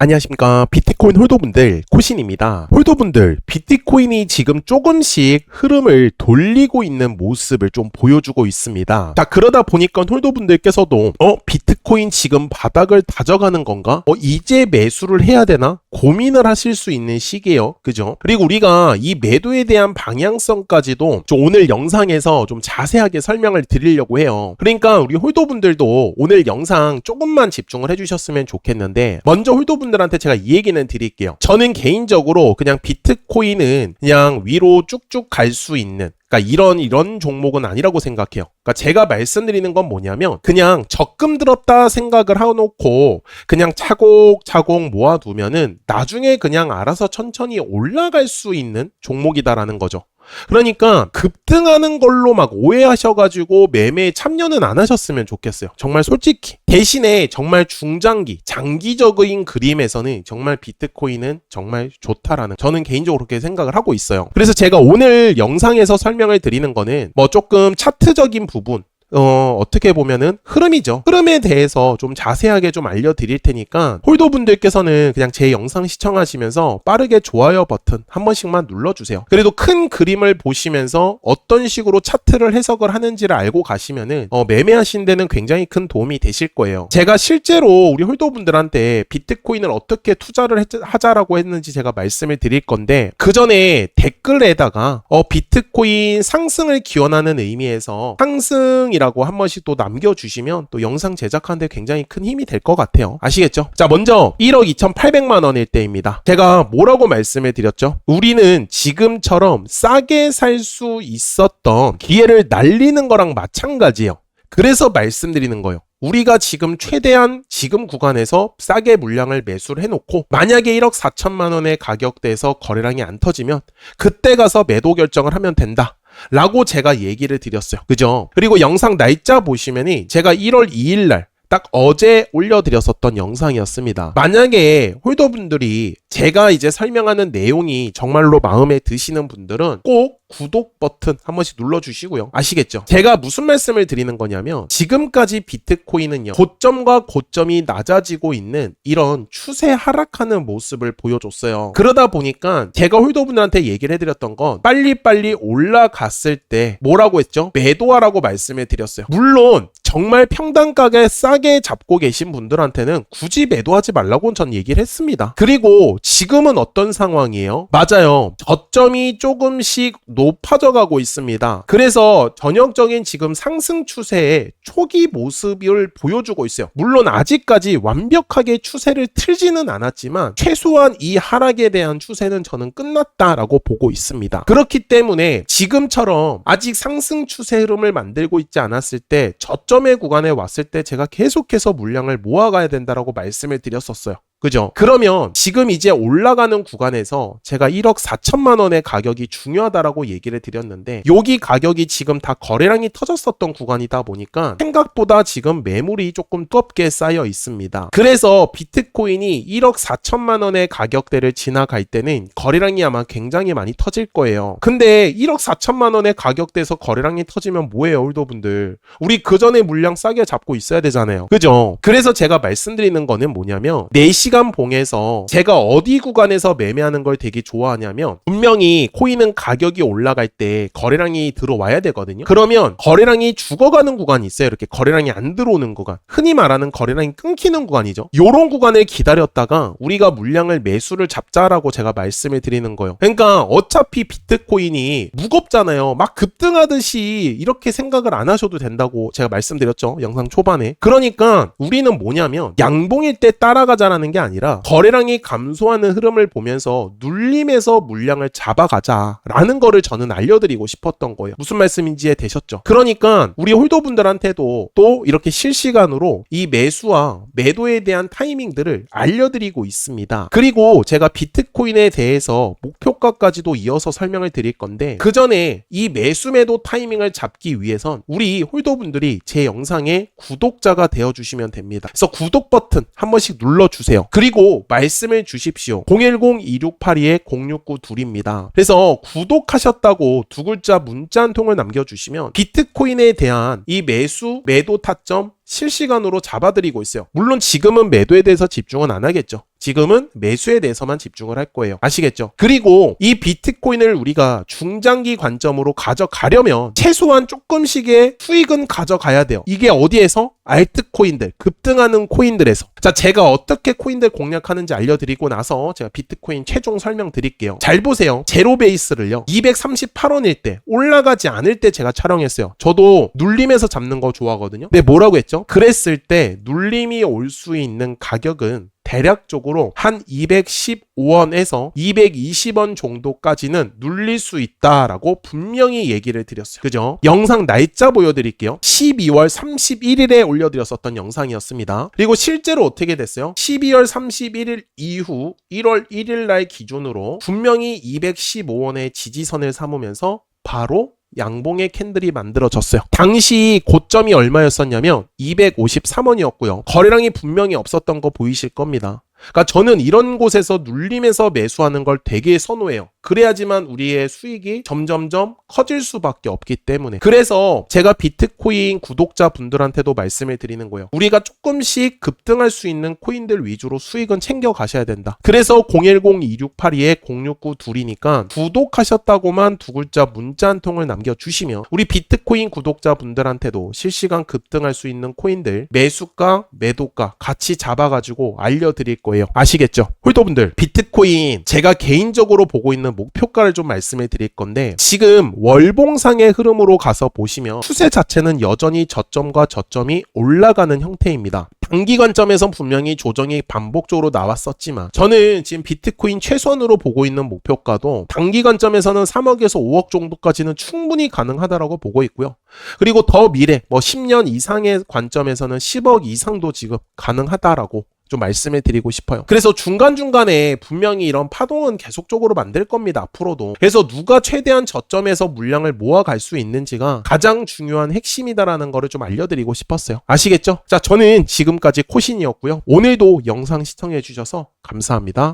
안녕하십니까. 비트코인 홀더분들 코신입니다. 홀더분들 비트코인이 지금 조금씩 흐름을 돌리고 있는 모습을 좀 보여주고 있습니다. 자 그러다 보니까 홀더분들께서도 어 비트코인 지금 바닥을 다져가는 건가? 어 이제 매수를 해야 되나 고민을 하실 수 있는 시기예요. 그죠? 그리고 우리가 이 매도에 대한 방향성까지도 좀 오늘 영상에서 좀 자세하게 설명을 드리려고 해요. 그러니까 우리 홀더분들도 오늘 영상 조금만 집중을 해주셨으면 좋겠는데 먼저 홀더분 분들한테 제가 이 얘기는 드릴게요. 저는 개인적으로 그냥 비트코인은 그냥 위로 쭉쭉 갈 수 있는 그러니까 이런 이런 종목은 아니라고 생각해요. 그러니까 제가 말씀드리는 건 뭐냐면 그냥 적금 들었다 생각을 하놓고 그냥 차곡차곡 모아두면은 나중에 그냥 알아서 천천히 올라갈 수 있는 종목이다라는 거죠. 그러니까 급등하는 걸로 막 오해하셔가지고 매매에 참여는 안 하셨으면 좋겠어요. 정말 솔직히. 대신에 정말 중장기, 장기적인 그림에서는 정말 비트코인은 정말 좋다라는 저는 개인적으로 그렇게 생각을 하고 있어요. 그래서 제가 오늘 영상에서 설명을 드리는 거는 뭐 조금 차트적인 부분, 어, 어떻게 보면은 흐름이죠. 흐름에 대해서 좀 자세하게 좀 알려드릴 테니까 홀더 분들께서는 그냥 제 영상 시청하시면서 빠르게 좋아요 버튼 한 번씩만 눌러주세요. 그래도 큰 그림을 보시면서 어떤 식으로 차트를 해석을 하는지를 알고 가시면은 어, 매매하신 데는 굉장히 큰 도움이 되실 거예요. 제가 실제로 우리 홀더 분들한테 비트코인을 어떻게 투자를 하자라고 했는지 제가 말씀을 드릴 건데 그 전에 댓글에다가 어, 비트코인 상승을 기원하는 의미에서 상승 이라고 한 번씩 또 남겨주시면 또 영상 제작하는데 굉장히 큰 힘이 될 것 같아요. 아시겠죠? 자, 먼저 1억 2,800만 원일 때입니다. 제가 뭐라고 말씀을 드렸죠? 우리는 지금처럼 싸게 살 수 있었던 기회를 날리는 거랑 마찬가지예요. 그래서 말씀드리는 거예요. 우리가 지금 최대한 지금 구간에서 싸게 물량을 매수를 해놓고 만약에 1억 4천만 원의 가격대에서 거래량이 안 터지면 그때 가서 매도 결정을 하면 된다. 라고 제가 얘기를 드렸어요. 그죠? 그리고 영상 날짜 보시면이 제가 1월 2일 날 딱 어제 올려드렸었던 영상이었습니다. 만약에 홀더분들이 제가 이제 설명하는 내용이 정말로 마음에 드시는 분들은 꼭 구독 버튼 한 번씩 눌러주시고요. 아시겠죠? 제가 무슨 말씀을 드리는 거냐면 지금까지 비트코인은요. 고점과 고점이 낮아지고 있는 이런 추세 하락하는 모습을 보여줬어요. 그러다 보니까 제가 홀더분들한테 얘기를 해드렸던 건 빨리빨리 올라갔을 때 뭐라고 했죠? 매도하라고 말씀을 드렸어요. 물론 정말 평단가게 싸게 잡고 계신 분들한테는 굳이 매도하지 말라고 전 얘기를 했습니다. 그리고 지금은 어떤 상황이에요? 맞아요. 저점이 조금씩 높아져 가고 있습니다. 그래서 전형적인 지금 상승 추세의 초기 모습을 보여주고 있어요. 물론 아직까지 완벽하게 추세를 틀지는 않았지만 최소한 이 하락에 대한 추세는 저는 끝났다라고 보고 있습니다. 그렇기 때문에 지금처럼 아직 상승 추세 흐름을 만들고 있지 않았을 때 저점 저점의 구간에 왔을 때 제가 계속해서 물량을 모아가야 된다라고 말씀을 드렸었어요. 그죠? 그러면 지금 이제 올라가는 구간에서 제가 1억 4천만 원의 가격이 중요하다라고 얘기를 드렸는데 여기 가격이 지금 다 거래량이 터졌었던 구간이다 보니까 생각보다 지금 매물이 조금 뜨겁게 쌓여 있습니다. 그래서 비트코인이 1억 4천만 원의 가격대를 지나갈 때는 거래량이 아마 굉장히 많이 터질 거예요. 근데 1억 4천만 원의 가격대에서 거래량이 터지면 뭐예요, 홀더분들? 우리 그 전에 물량 싸게 잡고 있어야 되잖아요. 그죠? 그래서 제가 말씀드리는 거는 뭐냐면 4시 시간 봉에서 제가 어디 구간에서 매매하는 걸 되게 좋아하냐면 분명히 코인은 가격이 올라갈 때 거래량이 들어와야 되거든요. 그러면 거래량이 죽어가는 구간이 있어요. 이렇게 거래량이 안 들어오는 구간. 흔히 말하는 거래량이 끊기는 구간이죠. 요런 구간을 기다렸다가 우리가 물량을 매수를 잡자라고 제가 말씀을 드리는 거예요. 그러니까 어차피 비트코인이 무겁잖아요. 막 급등하듯이 이렇게 생각을 안 하셔도 된다고 제가 말씀드렸죠. 영상 초반에. 그러니까 우리는 뭐냐면 양봉일 때 따라가자라는 게게 아니라 거래량이 감소하는 흐름을 보면서 눌림에서 물량을 잡아가자라는 거를 저는 알려드리고 싶었던 거예요. 무슨 말씀인지 되셨죠? 그러니까 우리 홀더분들한테도 또 이렇게 실시간으로 이 매수와 매도에 대한 타이밍들을 알려드리고 있습니다. 그리고 제가 비트코인에 대해서 목표 가까지도 이어서 설명을 드릴 건데 그 전에 이 매수 매도 타이밍을 잡기 위해선 우리 홀더분들이 제 영상에 구독자가 되어주시면 됩니다. 그래서 구독 버튼 한 번씩 눌러주세요. 그리고 말씀해 주십시오. 010-2682-0692입니다. 그래서 구독하셨다고 두 글자 문자 한 통을 남겨주시면 비트코인에 대한 이 매수, 매도 타점, 실시간으로 잡아드리고 있어요. 물론 지금은 매도에 대해서 집중은 안 하겠죠. 지금은 매수에 대해서만 집중을 할 거예요. 아시겠죠? 그리고 이 비트코인을 우리가 중장기 관점으로 가져가려면 최소한 조금씩의 수익은 가져가야 돼요. 이게 어디에서? 알트코인들, 급등하는 코인들에서. 자, 제가 어떻게 코인들 공략하는지 알려드리고 나서 제가 비트코인 최종 설명 드릴게요. 잘 보세요. 제로 베이스를요. 238원일 때, 올라가지 않을 때 제가 촬영했어요. 저도 눌림에서 잡는 거 좋아하거든요. 근데 뭐라고 했죠? 그랬을 때 눌림이 올 수 있는 가격은 대략적으로 한 215원에서 220원 정도까지는 눌릴 수 있다라고 분명히 얘기를 드렸어요. 그죠? 영상 날짜 보여드릴게요. 12월 31일에 올려드렸었던 영상이었습니다. 그리고 실제로 어떻게 됐어요? 12월 31일 이후 1월 1일 날 기준으로 분명히 215원의 지지선을 삼으면서 바로 양봉의 캔들이 만들어졌어요. 당시 고점이 얼마였었냐면 253원이었고요. 거래량이 분명히 없었던 거 보이실 겁니다. 그러니까 저는 이런 곳에서 눌림에서 매수하는 걸 되게 선호해요. 그래야지만 우리의 수익이 점점점 커질 수밖에 없기 때문에. 그래서 제가 비트코인 구독자 분들한테도 말씀을 드리는 거예요. 우리가 조금씩 급등할 수 있는 코인들 위주로 수익은 챙겨 가셔야 된다. 그래서 010-2682-069 둘이니까 구독하셨다고만 두 글자 문자 한 통을 남겨주시면 우리 비트코인 구독자 분들한테도 실시간 급등할 수 있는 코인들 매수가, 매도가 같이 잡아가지고 알려드릴 거 예요. 아시겠죠? 홀더분들, 비트코인 제가 개인적으로 보고 있는 목표가를 좀 말씀을 드릴 건데 지금 월봉상의 흐름으로 가서 보시면 추세 자체는 여전히 저점과 저점이 올라가는 형태입니다. 단기 관점에선 분명히 조정이 반복적으로 나왔었지만 저는 지금 비트코인 최선으로 보고 있는 목표가도 단기 관점에서는 3억에서 5억 정도까지는 충분히 가능하다라고 보고 있고요. 그리고 더 미래 뭐 10년 이상의 관점에서는 10억 이상도 지금 가능하다라고 좀 말씀을 드리고 싶어요. 그래서 중간중간에 분명히 이런 파동은 계속적으로 만들 겁니다. 앞으로도. 그래서 누가 최대한 저점에서 물량을 모아갈 수 있는지가 가장 중요한 핵심이다라는 거를 좀 알려드리고 싶었어요. 아시겠죠? 자, 저는 지금까지 코신이었고요. 오늘도 영상 시청해 주셔서 감사합니다.